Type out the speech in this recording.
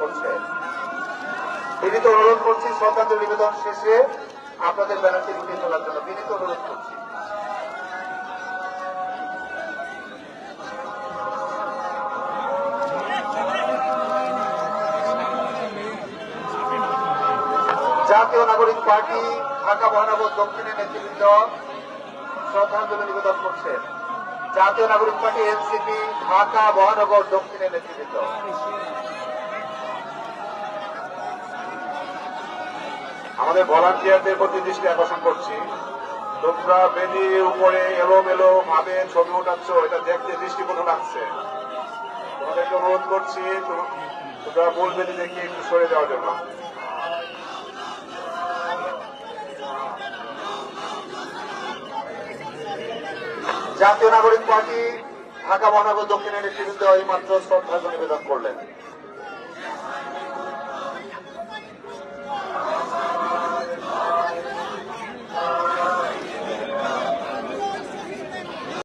করছে। বিনীত অনুরোধ করছি শ্রদ্ধাঞ্জলি নিবেদন শেষে আপনাদের ব্যানারটি উঠিয়ে তোলার জন্য বিনীত অনুরোধ করছি। জাতীয় নাগরিক পার্টি, ঢাকা মহানগর দক্ষিণের নেতৃবৃন্দ, শ্রদ্ধাঞ্জলি নিবেদন করছেন জাতীয় নাগরিক পার্টি এনসিপি, ঢাকা, মহানগর দক্ষিণের নেতৃবৃন্দ। আমাদের ভলান্টিয়ারদের প্রতি দৃষ্টি আকর্ষণ করছি। তোমরা বেদি উপরে এলোমেলো ভাবে ছবি উঠাচ্ছ, এটা দেখতে দৃষ্টিকোণ লাগছে। তোমাদেরকে অনুরোধ করছি তোম- তোমরা মূল বেদি দেখে একটু সরে যাওয়ার জন্য। জাতীয় নাগরিক পার্টি ঢাকা মহানগর দক্ষিণের নেতৃবৃন্দ এই মাত্র শ্রদ্ধাঞ্জলি নিবেদন করলেন।